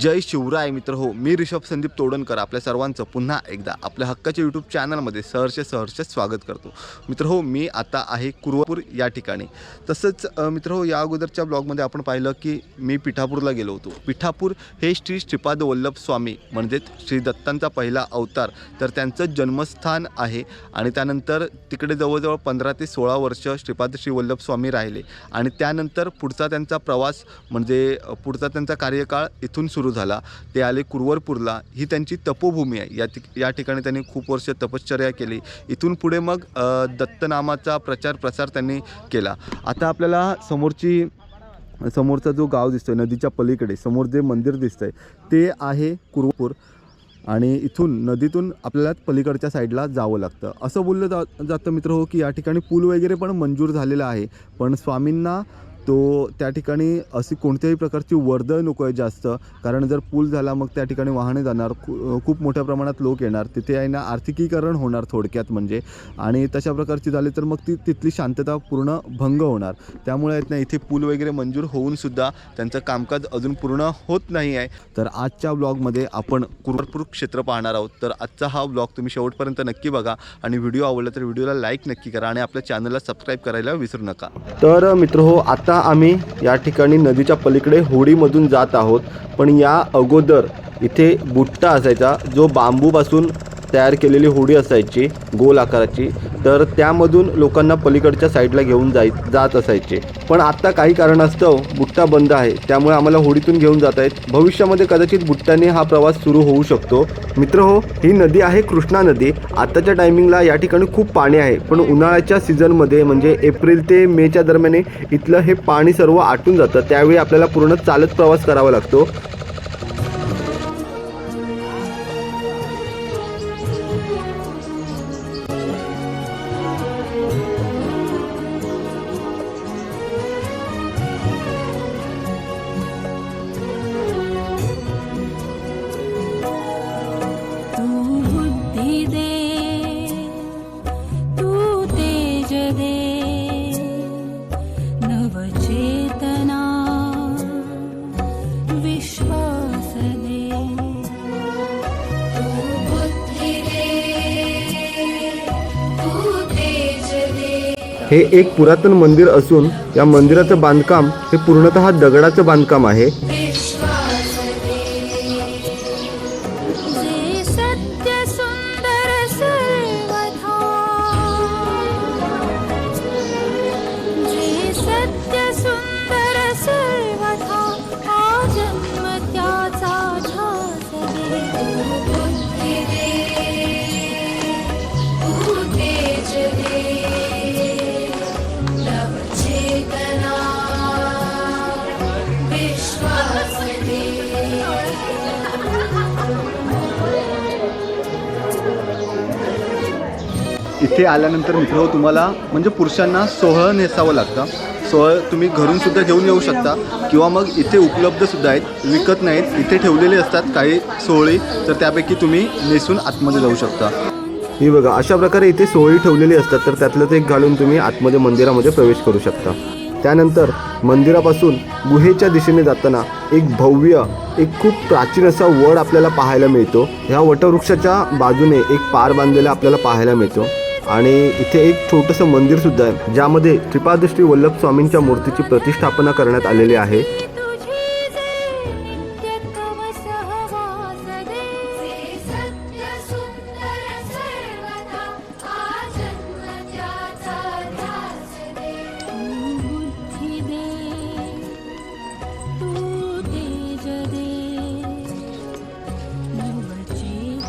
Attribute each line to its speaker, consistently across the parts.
Speaker 1: जय शिवराय मित्र हो मी ऋषभ संदीप तोडणकर आपल्या सर्वांचं पुन्हा एकदा आपल्या हक्काच्या यूट्यूब चॅनलमध्ये सहर्ष सहर्ष स्वागत करतो. मित्र हो मी आता आहे कुरवापूर या ठिकाणी. तसंच मित्र हो या अगोदरच्या ब्लॉगमध्ये आपण पाहिलं की मी पिठापूरला गेलो होतो. पिठापूर हे श्री श्रीपाद वल्लभ स्वामी म्हणजेच श्री दत्तांचा पहिला अवतार तर त्यांचं जन्मस्थान आहे आणि त्यानंतर तिकडे जवळजवळ पंधरा ते सोळा वर्ष श्रीपाद श्री वल्लभ स्वामी राहिले. आणि त्यानंतर पुढचा त्यांचा प्रवास म्हणजे पुढचा त्यांचा कार्यकाळ इथून सुरू झाला ते आले कुरवरपूरला. ही त्यांची तपोभूमी आहे. या ठिक या ठिकाणी त्यांनी खूप वर्ष तपश्चर्या केली. इथून पुढे मग दत्तनामाचा प्रचार प्रसार त्यांनी केला. आता आपल्याला समोरची समोरचा जो गाव दिसतोय नदीच्या पलीकडे समोर जे मंदिर दिसतंय ते आहे कुरवपूर आणि इथून नदीतून आपल्याला पलीकडच्या साईडला जावं लागतं. असं बोललं जा जातं मित्र हो की या ठिकाणी पूल वगैरे पण मंजूर झालेला आहे. पण स्वामींना तो त्या ठिकाणी अशी कोणत्याही प्रकारची वर्दळ नको आहे जास्त. कारण जर पूल झाला मग त्या ठिकाणी वाहने जाणार. खू खूप मोठ्या प्रमाणात लोक येणार. तिथे आहे ना आर्थिकीकरण होणार थोडक्यात म्हणजे. आणि तशा प्रकारची झाली तर मग ती तिथली शांतता पूर्ण भंग होणार. त्यामुळे आहेत ना इथे पूल वगैरे मंजूर होऊन सुद्धा त्यांचं कामकाज अजून पूर्ण होत नाही आहे. तर आजच्या ब्लॉगमध्ये आपण कुरपूर क्षेत्र पाहणार आहोत. तर आजचा हा ब्लॉग तुम्ही शेवटपर्यंत नक्की बघा. आणि व्हिडिओ आवडला तर व्हिडिओला लाईक नक्की करा. आणि आपल्या चॅनलला सबस्क्राईब करायला विसरू नका. तर मित्र हो आता आम्ही या ठिकाणी नदीच्या पलीकडे होडीमधून जात आहोत. पण या अगोदर इथे बुट्टा असायचा जो बांबूपासून तयार केलेली होडी असायची गोल आकाराची. तर त्यामधून लोकांना पलीकडच्या साईडला घेऊन जाय जात असायचे. पण आत्ता काही कारणास्तव बुट्टा बंद आहे. त्यामुळे आम्हाला होडीतून घेऊन जात आहेत. भविष्यामध्ये कदाचित बुट्ट्याने हा प्रवास सुरू होऊ शकतो. मित्र हो ही नदी आहे कृष्णा नदी. आत्ताच्या टायमिंगला या ठिकाणी खूप पाणी आहे. पण उन्हाळ्याच्या सीझनमध्ये म्हणजे एप्रिल ते मेच्या दरम्यान इथलं हे पाणी सर्व आटून जातं. त्यावेळी आपल्याला पूर्ण चालत प्रवास करावा लागतो. हे एक पुरातन मंदिर असून या मंदिराचं बांधकाम हे पूर्णतः दगडाचं बांधकाम आहे. इथे आल्यानंतर मित्र तुम्हाला म्हणजे पुरुषांना सोहळं नेसावं लागतं. सोहळ तुम्ही घरूनसुद्धा घेऊन येऊ शकता किंवा मग इथे उपलब्ध सुद्धा आहेत विकत नाहीत इथे ठेवलेले असतात काही सोहळी तर त्यापैकी तुम्ही नेसून आतमध्ये जाऊ शकता. ही बघा अशा प्रकारे इथे सोहळी ठेवलेली असतात तर त्यातलंच एक घालून तुम्ही आतमध्ये मंदिरामध्ये प्रवेश करू शकता. त्यानंतर मंदिरापासून गुहेच्या दिशेने जाताना एक भव्य एक खूप प्राचीन असा वड आपल्याला पाहायला मिळतो. ह्या वटवृक्षाच्या बाजूने एक पार बांधलेला आपल्याला पाहायला मिळतो. आणि इथे एक छोटंसं मंदिर सुद्धा आहे ज्यामध्ये त्रिपादश्री वल्लभ स्वामींच्या मूर्तीची प्रतिष्ठापना करण्यात आलेली आहे.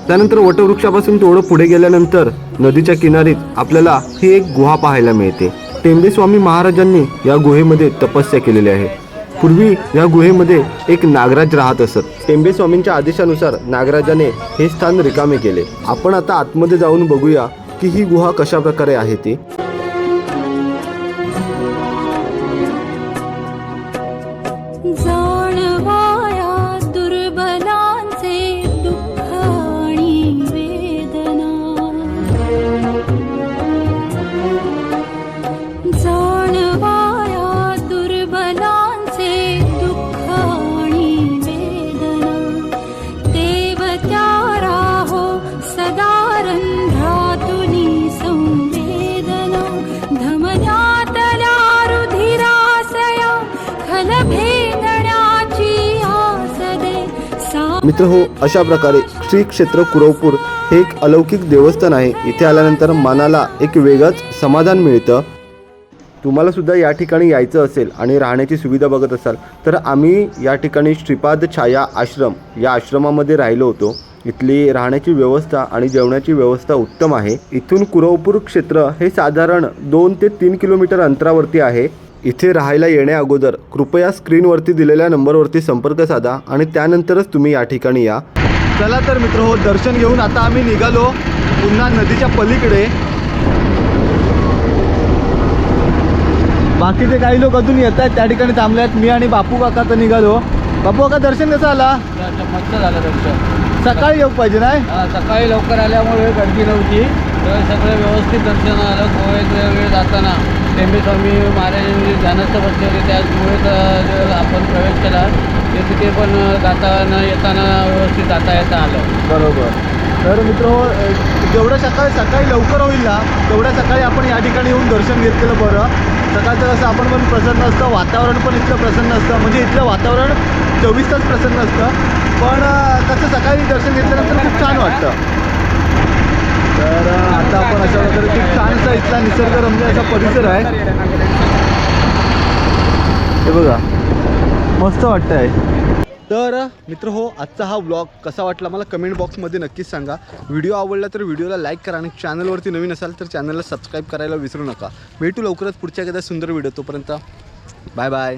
Speaker 1: त्यानंतर वटवृक्षापासून थोडं पुढे गेल्यानंतर नदीच्या किनारीत आपल्याला ही एक गुहा पाहायला मिळते. टेंबे स्वामी महाराजांनी या गुहेमध्ये तपस्या केलेली आहे पूर्वी या गुहेमध्ये एक नागराज राहत असत. टेंबे स्वामींच्या आदेशानुसार नागराजाने हे स्थान रिकामे केले. आपण आता आतमध्ये जाऊन बघूया की ही गुहा कशा प्रकारे आहे ती. मित्र हो अशा प्रकारे श्री क्षेत्र कुरवपूर हे एक अलौकिक देवस्थान आहे. इथे आल्यानंतर मनाला एक वेगळंच समाधान मिळतं. तुम्हाला सुद्धा या ठिकाणी यायचं असेल आणि राहण्याची सुविधा बघत असाल तर आम्ही या ठिकाणी श्रीपाद छाया आश्रम या आश्रमामध्ये राहिलो होतो. इथली राहण्याची व्यवस्था आणि जेवणाची व्यवस्था उत्तम आहे. इथून कुरवपूर क्षेत्र हे साधारण दोन ते तीन किलोमीटर अंतरावरती आहे. इथे राहायला येण्या अगोदर कृपया स्क्रीनवरती दिलेल्या नंबरवरती संपर्क साधा आणि त्यानंतरच तुम्ही या ठिकाणी या. चला तर मित्र हो दर्शन घेऊन आता आम्ही निघालो पुन्हा नदीच्या पलीकडे. बाकीचे काही लोक अजून येत आहेत त्या ठिकाणी थांबले आहेत. मी आणि बापू काका तर निघालो. बापू काका दर्शन कसं आला
Speaker 2: मस्त झालं दर्शन.
Speaker 1: सकाळी येऊ पाहिजे नाही?
Speaker 2: सकाळी लवकर आल्यामुळे गर्दी नव्हती. सगळं व्यवस्थित दर्शन आलं गोव्यात वेळ जाताना. टेंबेस्वामी महाराजांनी ध्यानस्थ बसले होते त्याचमुळे आपण प्रवेश केला ते तिथे पण जाताना येताना व्यवस्थित जाता येता आलं.
Speaker 1: बरोबर. तर मित्र जेवढं सकाळी सकाळी लवकर होईल ना तेवढ्या सकाळी आपण या ठिकाणी येऊन दर्शन घेतलेलं बरं. सकाळचं कसं आपण पण प्रसन्न असतं वातावरण पण इथलं प्रसन्न असतं म्हणजे इथलं वातावरण चोवीस तास प्रसन्न असतं पण कसं सकाळी दर्शन घेतल्यानंतर खूप छान वाटतं. तर आता आपण अशा प्रकारे की छान इथला निसर्गरम्य असा परिसर आहे. हे बघा मस्त वाटतंय. तर मित्र हो आजचा हा व्लॉग कसा वाटला मला कमेंट बॉक्समध्ये नक्कीच सांगा. व्हिडिओ आवडला तर व्हिडिओला लाईक करा आणि चॅनलवरती नवीन असाल तर चॅनलला सबस्क्राईब करायला विसरू नका. भेटू लवकरच पुढच्या एखाद्या सुंदर व्हिडिओ तोपर्यंत. Bye bye